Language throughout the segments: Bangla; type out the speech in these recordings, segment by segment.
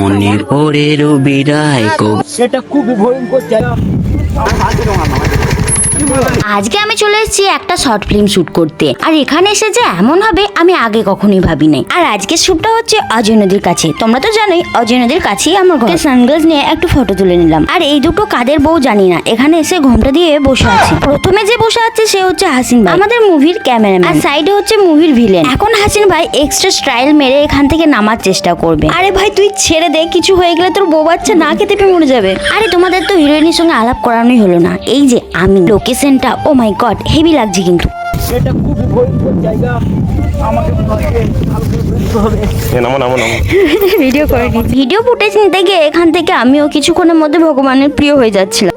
মনে পড়ে রবিরায় সেটা খুবই ভয়ঙ্কর আজকে আমি চলে এসেছি একটা শর্ট ফিল্ম শুট করতে। আর এখানে এসে যে এমন হবে আমি আগে কখনোই ভাবি নাই। আর আজকে শুটটা হচ্ছে অজয় নদীর কাছে। তোমরা তো জানোই অজয় নদীর কাছেই আমার ঘর। সানগ্লাস নিয়ে একটু ফটো তুলে নিলাম। আর এই দুটো কাদের বউ জানি না। এখানে এসে ঘোমটা দিয়ে বসে আছে। প্রথমে যে বসে আছে সে হচ্ছে হাসিন ভাই। আমাদের মুভির ক্যামেরাম্যান আর সাইডে হচ্ছে মুভির ভিলেন এখন হাসিন ভাই এক্সট্রা স্টাইল মেরে এখান থেকে নামার চেষ্টা করবে। আরে ভাই তুই ছেড়ে দে কিছু হয়ে গেলে তোর বউ বাচ্চা না খেতে পেয়ে মরে যাবে। আরে তোমাদের তো হিরোইনের সঙ্গে আলাপ করানোই হলো না। এই যে আমি লোকেশনটা ও মাই গড হেভি লাগছে কিন্তু। ভয়ঙ্কর জায়গা। আমাকে নামো নামো নামো। ভিডিও ভিডিও ফুটেজ নিতে গিয়ে এখান থেকে আমিও কিছুক্ষণের মধ্যে ভগবানের প্রিয় হয়ে যাচ্ছিলাম।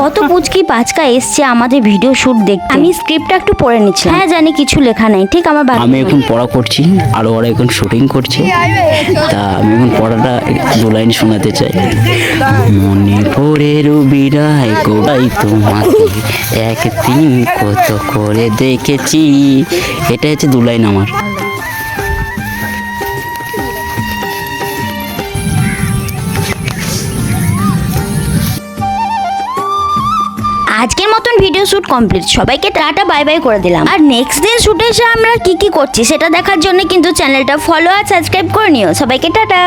কত পুচকি পাচকা এসছে আমাদের ভিডিও শুট দেখতে। আমি স্ক্রিপ্টটা একটু পড়ে নিচ্ছিলাম। হ্যাঁ জানি কিছু লেখা নাই। ঠিক আমার আমি এখন পড়া করছি আর ওরা এখন শুটিং করছে। তা আমি এখন পড়াটা দু লাইন শোনাতে চাই। মনে পড়ে রবিরায় গোবাই তোমাকে একদিন কত করে দেখেছি। এটা হচ্ছে দু লাইন আমার। আজকের মতন ভিডিও শুট কমপ্লিট সবাইকে টাটা বাই বাই করে দিলাম। আর নেক্সট দিন শ্যুটে এসে আমরা কি কি করছি, সেটা দেখার জন্য কিন্তু চ্যানেলটা ফলো আর সাবস্ক্রাইব করে নিও। সবাইকে টাটা।